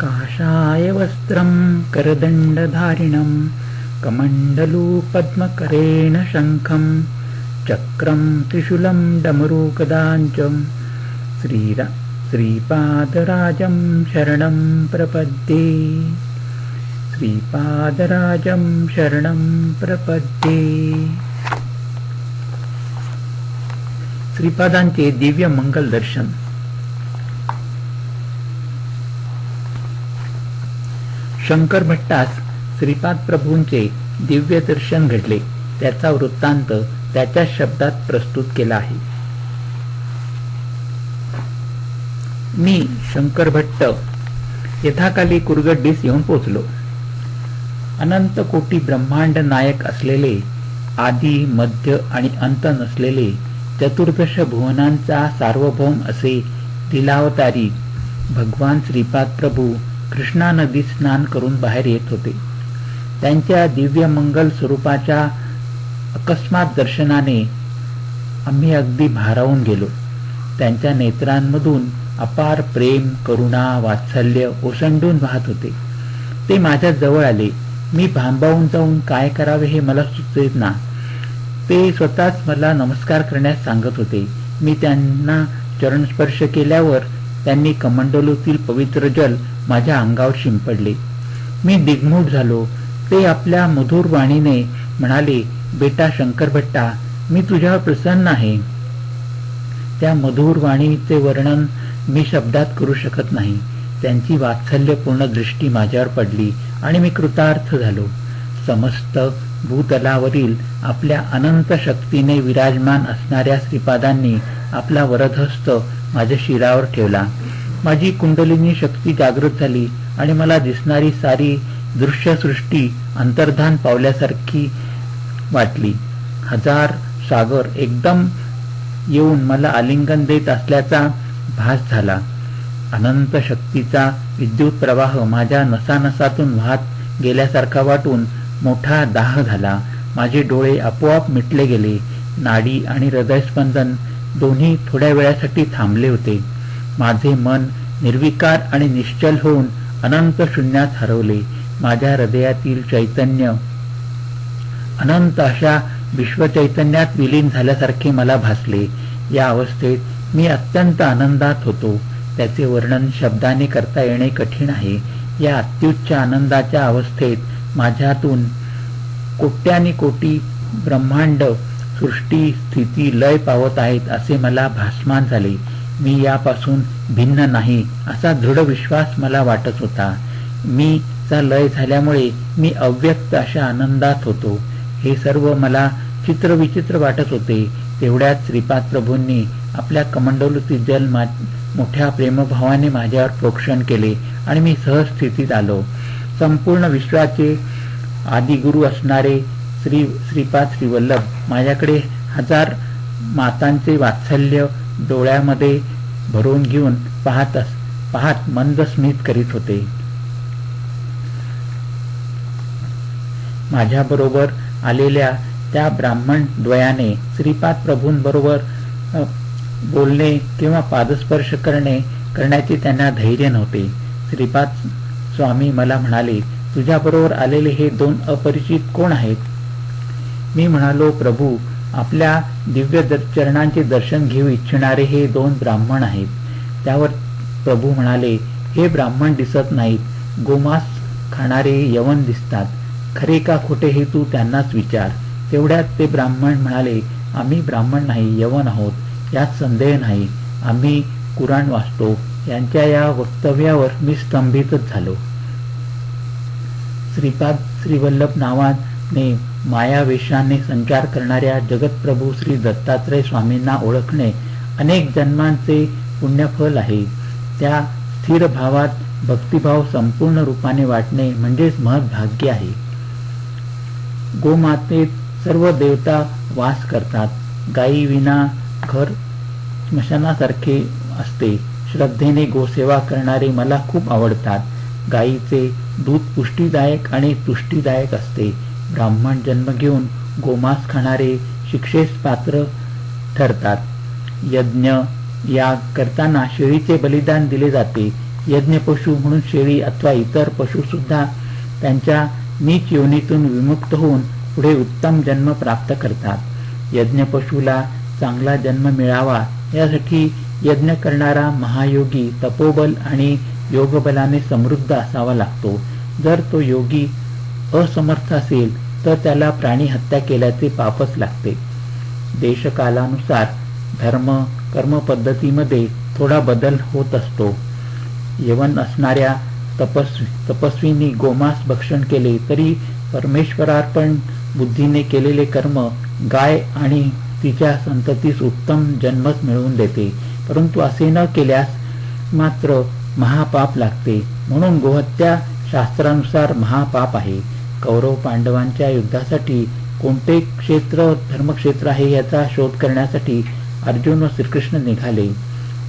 काषाय वस्त्रं करदण्डधारिणं कमण्डलू पद्मकरेण शङ्खं चक्रं त्रिशूलं डमरूकदाञ्चं श्रीरा श्रीपादराजं शरणं प्रपद्ये। श्रीपादराजं शरणं प्रपद्ये। श्रीपादांचे दिव्य मंगल दर्शन शंकर भट्टास श्रीपाद प्रभूंचे दिव्य दर्शन घडले. त्याचा वृत्तांत त्याच्या शब्दात प्रस्तुत केला आहे. मी शंकर भट्ट यथाकाली कुरगड्डीस येऊन पोचलो अनंत कोटी ब्रह्मांड नायक असलेले आदी मध्य आणि अंत नसलेले चतुर्दश भुवनांचा सार्वभौम असे दिलावतारी भगवान श्रीपाद प्रभू कृष्णा नदीत स्नान करून बाहेर येत होते. त्यांच्या दिव्य मंगल स्वरूपाच्या अकस्मात दर्शनाने आम्ही अगदी भारावून गेलो. त्यांच्या नेत्रांमधून अपार प्रेम करुणा वात्सल्य ओसंडून वाहत होते. ते माझ्या जवळ आले. मी भांबावून जाऊन काय करावे हे मला सुचत ना. ते स्वतःच मला नमस्कार करण्यास सांगत होते. मी त्यांना चरणस्पर्श केल्यावर त्यांनी कमंडलूतील पवित्र जल माझ्या अंगावर शिंपडले. मी दिग्मूढ झालो. ते आपल्या मधुर वाणीने म्हणाले बेटा शंकर भट्टा मी तुझ्यावर प्रसन्न आहे. त्या मधुर वाणीचे वर्णन मी शब्दात करू शकत नाही. त्यांची वात्सल्यपूर्ण दृष्टी माझ्यावर पडली आणि मी कृतार्थ झालो. समस्त भूतलावरील आपल्या अनंत शक्तीने विराजमान असणाऱ्या श्रीपादांनी आपला वरदहस्त माझ्या शिरावर ठेवला. माझी कुंडलिनी शक्ती जागृत झाली आणि मला दिसणारी सारी दृश्यसृष्टी अंतर्धान पावल्यासारखी वाटली. हजार सागर एकदम येऊन मला आलिंगन देत असल्याचा भास झाला. अनंत शक्तीचा विद्युत प्रवाह माझ्या नसानसातून वाहत गेल्यासारखा वाटून मोठा दाह झाला. माझे डोळे आपोआप मिटले गेले. नाडी आणि हृदयस्पंदन दोन्ही थोड्या वेळासाठी थांबले होते. माझे मन निर्विकार आणि निश्चल होऊन अनंत शून्यात हरवले. माझ्या हृदयातील चैतन्य अनंत अशा विश्वचैतन्यात विलीन झाल्यासारखे मला भासले. या अवस्थेत मी अत्यंत आनंदात होतो. त्याचे वर्णन शब्दाने करता येणे कठीण आहे. या अत्युच्च आनंदाच्या अवस्थेत माझ्यातून कोट्यानी कोटी ब्रह्मांड सृष्टी स्थिती लय पावत आहेत असे मला भासमान झाले. मी यापासून भिन्न नाही असा दृढ विश्वास मला वाटत होता. मी चा लय झाल्यामुळे मी अव्यक्त अशा आनंदात होतो. हे सर्व मला चित्रविचित्र वाटत होते. तेवढ्यात श्रीपाद प्रभूंनी आपल्या कमंडलूती जल मोठ्या प्रेमभावाने माझ्यावर प्रोक्षण केले आणि मी सहज स्थितीत आलो. संपूर्ण विश्वाचे आदिगुरु असणारे श्री श्रीपाद श्रीवल्लभ. माझ्याकडे हजार मातांचे वात्सल्य डोळ्यामध्ये भरून घेऊन पाहत पाहत मंद स्मित करीत होते. माझ्याबरोबर आलेल्या त्या ब्राह्मण द्वयाने श्रीपाद प्रभूंबरोबर बोलणे किंवा पादस्पर्श करणे करण्याचे त्यांना धैर्य नव्हते. श्रीपाद स्वामी मला म्हणाले तुझ्याबरोबर आलेले हे दोन अपरिचित कोण आहेत? मी म्हणालो प्रभू आपल्या दिव्य चरणांचे दर्शन घेऊ इच्छिणारे हे दोन ब्राह्मण आहेत. त्यावर प्रभू म्हणाले हे ब्राह्मण दिसत नाहीत. गोमास खाणारे यवन दिसतात. खरे का खोटे हे तू त्यांनाच विचार. तेवढ्यात ते ब्राह्मण म्हणाले आम्ही ब्राह्मण नाही यवन आहोत. यात संदेह नाही. आम्ही कुराण वाचतो. यांच्या या वक्तव्यावर मी स्तंभितच झालो. श्रीपाद श्रीवल्लभ नावाने मायावेशाने संचार करणाऱ्या जगतप्रभू श्री दत्तात्रय स्वामींना ओळखणे अनेक जन्मांचे पुण्यफल आहे. त्या स्थिर भावात भक्तिभाव संपूर्ण रूपाने वाटणे म्हणजेच महत् भाग्य आहे. गोमातेत सर्व देवता वास करतात. गायी विना घर स्मशानासारखे असते. श्रद्धेने गोसेवा करणारे मला खूप आवडतात. गायीचे दूध पुष्टीदायक आणि तुष्टीदायक असते. ब्राह्मण जन्म घेऊन गोमांस खाणारे शिक्षेस पात्र ठरतात. यज्ञ याग करताना शेळीचे बलिदान दिले जाते. यज्ञ पशु म्हणून शेळी अथवा इतर पशु सुद्धा त्यांच्या नीच योनीतून विमुक्त होऊन पुढे उत्तम जन्म प्राप्त करतात. यज्ञ पशुला चांगला जन्म मिळावा यासाठी यज्ञ करणारा महायोगी तपोबल आणि योगबलाने समृद्ध असावा लागतो. जर तो योगी असमर्थ असेल तर त्याला प्राणी हत्या केल्याचे पापच लागते. देशकालानुसार धर्म कर्म पद्धतीमध्ये थोडा बदल होत असतो. यवन असणाऱ्या तपस्वी तपस्वींनी गोमास भक्षण केले तरी परमेश्वरार्पण बुद्धीने केलेले कर्म गाय आणि तिच्या संततीस उत्तम जन्मच मिळवून देते. परंतु असे न केल्यास मात्र महापाप लागते. म्हणून गोहत्या शास्त्रानुसार महापाप आहे. कौरव पांडवांच्या युद्धासाठी कोणते क्षेत्र धर्मक्षेत्र आहे याचा शोध करण्यासाठी अर्जुन व श्रीकृष्ण निघाले.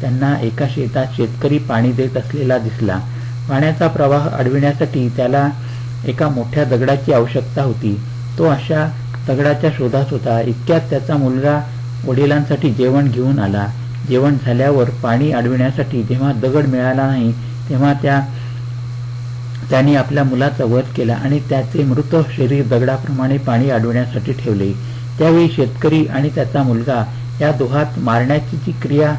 त्यांना एका शेतात शेतकरी पाणी देत असलेला दिसला. पाण्याचा प्रवाह अडविण्यासाठी त्याला एका मोठ्या दगडाची आवश्यकता होती. तो अशा दगडाच्या शोधात होता. इतक्यात त्याचा मुलगा वडिलांसाठी जेवण घेऊन आला. जेवण झाल्यावर पाणी अडविण्यासाठी जेव्हा दगड मिळाला नाही तेव्हा त्या त्याने आपल्या मुलाचा वध केला आणि त्याचे मृत शरीर दगडाप्रमाणे पाणी अडविण्यासाठी ठेवले. त्यावेळी शेतकरी आणि त्याचा मुलगा या दोहात मारण्याची जी क्रिया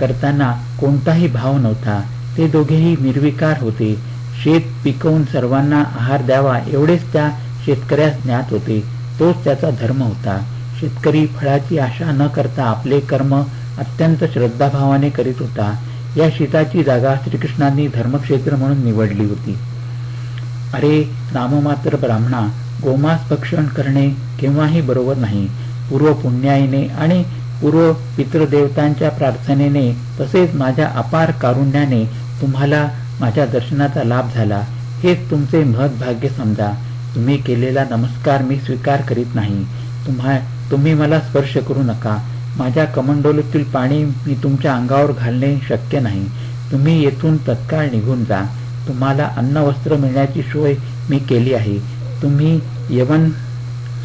करताना कोणताही भाव नव्हता. ते दोघेही निर्विकार होते. शेत पिकवून सर्वांना आहार द्यावा एवढेच त्या शेतकऱ्यास ज्ञात होते. तोच त्याचा धर्म होता. शेतकरी फळाची आशा न करता आपले कर्म अत्यंत श्रद्धाभावाने करीत होता. या शीताची जागा श्रीकृष्णांनी धर्मक्षेत्र म्हणून निवडली होती. अरे नाममात्र ब्राह्मणा गोमास भक्षण करणे केव्हाही बरोबर नाही. पूर्व पुण्याईने आणि पूर्व पितृदेवतांच्या प्रार्थनेने तसेच माझ्या अपार कारुण्याने तुम्हाला माझ्या दर्शनाचा लाभ झाला. हेच तुमचे महत्भाग्य समजा. तुम्ही केलेला नमस्कार मी स्वीकार करीत नाही. तुम्हा तुम्ही मला स्पर्श करू नका. माझ्या कमंडोलीतील पाणी मी तुमच्या अंगावर घालणे शक्य नाही. तुम्ही येथून तत्काळ निघून जा. तुम्हाला अन्न वस्त्र मिळण्याची सोय मी केली आहे. तुम्ही यवन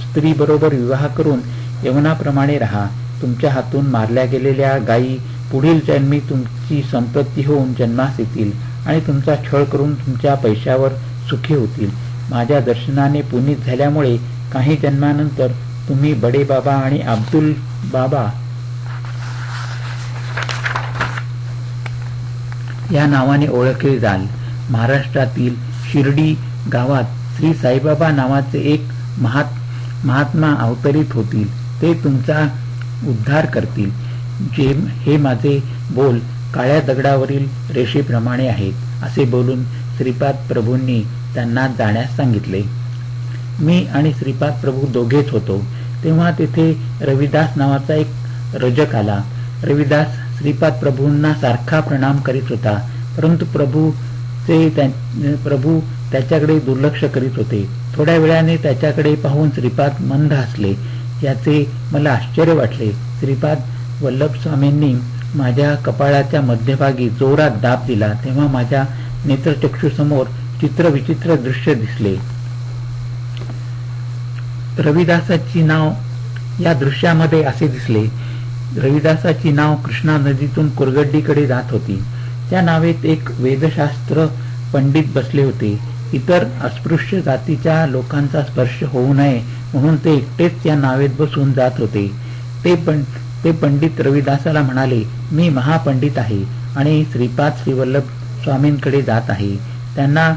स्त्री बरोबर विवाह करून यवनाप्रमाणे राहा. तुमच्या हातून मारल्या गेलेल्या गायी पुढील जन्मी तुमची संपत्ती होऊन जन्मास येतील आणि तुमचा छळ करून तुमच्या पैशावर सुखी होतील. माझ्या दर्शनाने पुनीत झाल्यामुळे काही जन्मानंतर तुम्ही बडे बाबा आणि अब्दुल बाबा या नावाने ओळखले जाल. महाराष्ट्रातील शिर्डी गावात श्री साईबाबा नावाचे एक महात महात्मा अवतरित होतील. ते तुमचा उद्धार करतील. जे हे माझे बोल काळ्या दगडावरील रेषेप्रमाणे आहेत असे बोलून श्रीपाद प्रभूंनी त्यांना जाण्यास सांगितले. मी आणि श्रीपाद प्रभू दोघेच होतो. तेव्हा तेथे रविदास नावाचा एक रजक आला. रविदास श्रीपाद प्रभूंना सारखा प्रणाम करीत होता परंतु प्रभू ते प्रभू त्याच्याकडे दुर्लक्ष करीत होते. थोड्या वेळाने त्याच्याकडे पाहून श्रीपाद मंद हसले. याचे मला आश्चर्य वाटले. श्रीपाद वल्लभ स्वामींनी माझ्या कपाळाच्या मध्यभागी जोरात दाब दिला तेव्हा माझ्या नेत्रचक्षुसमोर चित्र विचित्र दृश्य दिसले. रविदासाची नाव या दृश्यामध्ये असे दिसले. रविदासाची नाव कृष्णा नदीतून कुरगड्डीकडे जात होती. त्या नावेत एक वेदशास्त्र पंडित बसले होते. इतर अस्पृश्य जातीच्या लोकांचा स्पर्श होऊ नये म्हणून ते एकटेच त्या नावेत बसून जात होते. ते पण ते पंडित रविदासाला म्हणाले मी महापंडित आहे आणि श्रीपाद श्रीवल्लभ स्वामींकडे जात आहे. त्यांना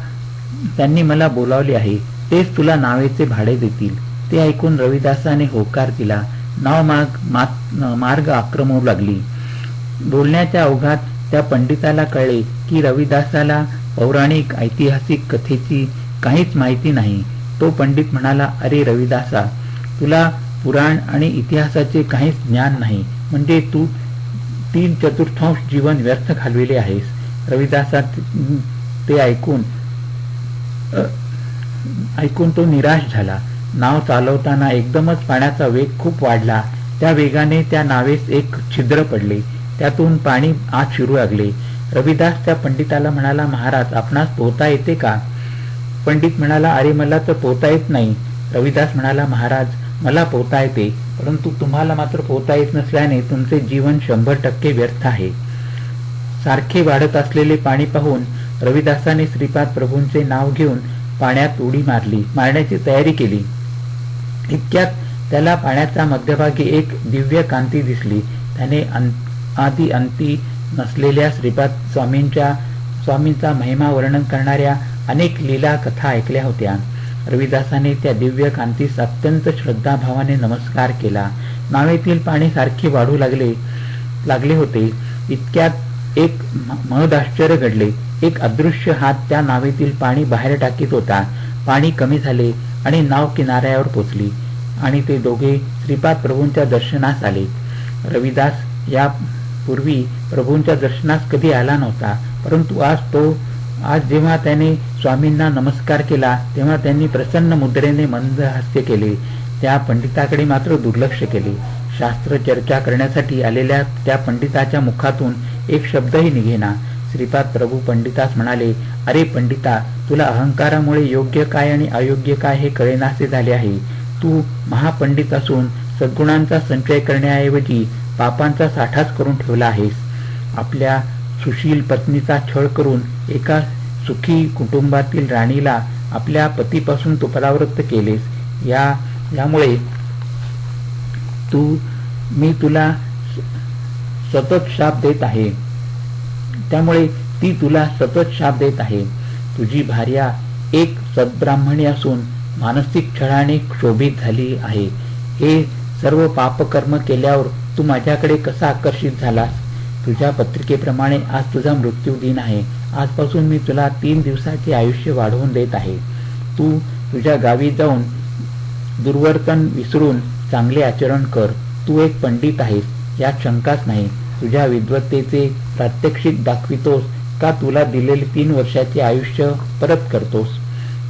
त्यांनी मला बोलावले आहे. तेच तुला नावेचे भाडे देतील. ते ऐकून रविदासाने होकार दिला. नाव मार्ग मार्ग लागली. बोलण्याच्या अवघात त्या पंडिताला कळले की रविदासाला पौराणिक ऐतिहासिक कथेची काहीच माहिती नाही. तो पंडित म्हणाला अरे रविदासा तुला पुराण आणि इतिहासाचे काहीच ज्ञान नाही. म्हणजे तू तीन चतुर्थांश जीवन व्यर्थ घालविले आहेस. रविदासा ते ऐकून ऐकून तो निराश झाला. नाव चालवताना एकदमच पाण्याचा वेग खूप वाढला. त्या वेगाने त्या नावेस एक छिद्र पडले. त्यातून पाणी आत शिरू लागले. रविदास त्या पंडिताला म्हणाला महाराज आपणास पोहता येते का? पंडित म्हणाला अरे मला तर पोहता येत नाही. रविदास म्हणाला महाराज मला पोहता येते परंतु तुम्हाला मात्र पोहता येत नसल्याने तुमचे जीवन शंभर टक्के व्यर्थ आहे. सारखे वाढत असलेले पाणी पाहून रविदासाने श्रीपाद प्रभूंचे नाव घेऊन पाण्यात उडी मारली. मारण्याची तयारी केली. इतक्यात त्याला पाण्याचा मध्यभागी एक दिव्य कांती दिसली. त्याने आधी अंती नसलेल्या श्रीपाद स्वामींच्या स्वामींचा महिमा वर्णन करणाऱ्या अनेक लीला कथा ऐकल्या होत्या. रविदासाने त्या दिव्य कांतीस अत्यंत श्रद्धाभावाने नमस्कार केला. नावेतील पाणी सारखे वाढू लागले लागले होते. इतक्यात एक महदाश्चर्य घडले. एक अदृश्य हात त्या नावेतील पाणी बाहेर टाकीत होता. पाणी कमी झाले. आणि नाव किनाऱ्यावर पोचली. आणि ते दोघे श्रीपाद प्रभूंच्या दर्शनास आले. रविदास या पूर्वी प्रभूंच्या दर्शनास कधी आला नव्हता परंतु आज तो आज जेव्हा त्याने स्वामींना नमस्कार केला तेव्हा त्यांनी प्रसन्न मुद्रेने मंद हास्य केले. त्या पंडिताकडे मात्र दुर्लक्ष केले. शास्त्र चर्चा करण्यासाठी आलेल्या त्या पंडिताच्या मुखातून एक शब्दही निघेना. श्रीपाद प्रभू पंडितास म्हणाले अरे पंडिता तुला अहंकारामुळे योग्य काय आणि अयोग्य काय हे कळेनासे झाले आहे. तू महापंडित असून सद्गुणांचा संचय करण्याऐवजी पापांचा साठाच करून ठेवला आहेस. आपल्या सुशील पत्नीचा छळ करून एका सुखी कुटुंबातील राणीला आपल्या पतीपासून तू परावृत्त केलेस. या यामुळे तू मी तुला सतत शाप देत आहे. त्यामुळे ती तुला सतत शाप देत आहे. तुझी भार्या एक सद्ब्राह्मणी असून मानसिक छळाने क्षोभित झाली आहे. हे सर्व पापकर्म केल्यावर तू माझ्याकडे कसा आकर्षित झालास? तुझ्या पत्रिकेप्रमाणे आज तुझा मृत्यू दिन आहे. आजपासून मी तुला तीन दिवसाचे आयुष्य वाढवून देत आहे. तू तुझ्या गावी जाऊन दुर्वर्तन विसरून चांगले आचरण कर. तू एक पंडित आहेस यात शंकाच नाही. तुझ्या विद्वत्तेचे प्रात्यक्षिक दाखवितोस का तुला दिलेले तीन वर्षाचे आयुष्य परत करतोस?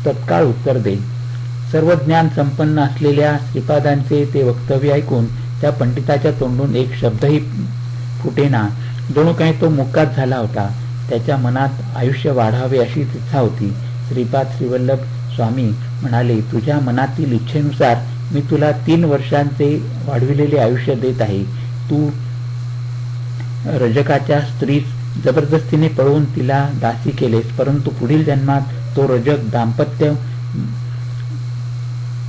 तत्काळ उत्तर दे. सर्व ज्ञान संपन्न असलेल्या श्रीपादांचे ते वक्तव्य ऐकून त्या पंडिताच्या तोंडून एक शब्दही फुटेना. जणू काही तो मुक्काच झाला होता. त्याच्या मनात आयुष्य वाढावे अशी इच्छा होती. श्रीपाद श्रीवल्लभ स्वामी म्हणाले तुझ्या मनातील इच्छेनुसार मी तुला तीन वर्षांचे वाढविलेले आयुष्य देत आहे. तू रजकाच्या स्त्रीस जबरदस्तीने पळवून तिला दासी केलेस परंतु पुढील जन्मात तो रजक दाम्पत्य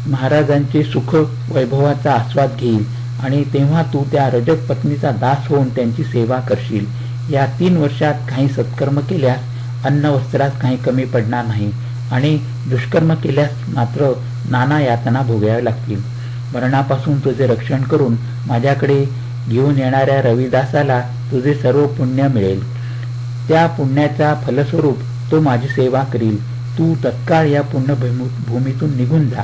महाराजांचे सुख वैभवाचा आस्वाद घेईल आणि तेव्हा तू त्या रजक पत्नीचा दास होऊन त्यांची सेवा करशील. या तीन वर्षात काही सत्कर्म केल्यास अन्न वस्त्रात काही कमी पडणार नाही आणि दुष्कर्म केल्यास मात्र नाना यातना भोगाव्या लागतील. मरणापासून तुझे रक्षण करून माझ्याकडे घेऊन येणाऱ्या रविदासाला तुझे सर्व पुण्य मिळेल. त्या पुण्याचा फलस्वरूप तो माझी सेवा करील. तू तत्काळ या पुण्य भूमीतून निघून जा.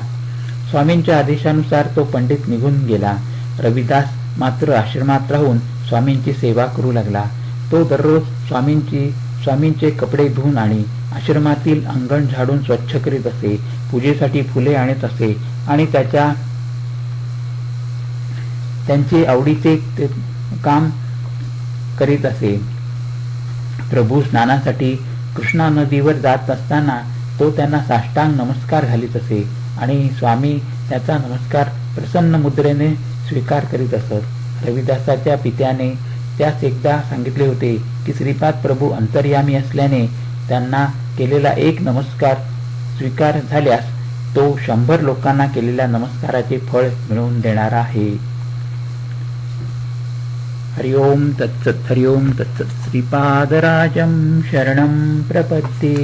स्वामींच्या आदेशानुसार तो पंडित निघून गेला. रविदास मात्र आश्रमात राहून स्वामींची सेवा करू लागला. तो दररोज स्वामींची स्वामींचे कपडे धुवून आणि आश्रमातील अंगण झाडून स्वच्छ करीत असे. पूजेसाठी फुले आणत असे आणि त्याच्या त्यांचे आवडीचे काम करीत असे. प्रभू स्नानासाठी कृष्णा नदीवर जात असताना तो त्यांना साष्टांग नमस्कार घालीत असे आणि स्वामी त्याचा नमस्कार प्रसन्न मुद्रेने स्वीकार करीत असत. रविदासाच्या पित्याने त्यास एकदा सांगितले होते की श्रीपाद प्रभू अंतर्यामी असल्याने त्यांना केलेला एक नमस्कार स्वीकार झाल्यास तो शंभर लोकांना केलेल्या नमस्काराचे फळ मिळवून देणारा आहे. हरि ओम् तत्सत् हरि ओम् तत्सत् श्रीपादराजं शरणं प्रपत्ति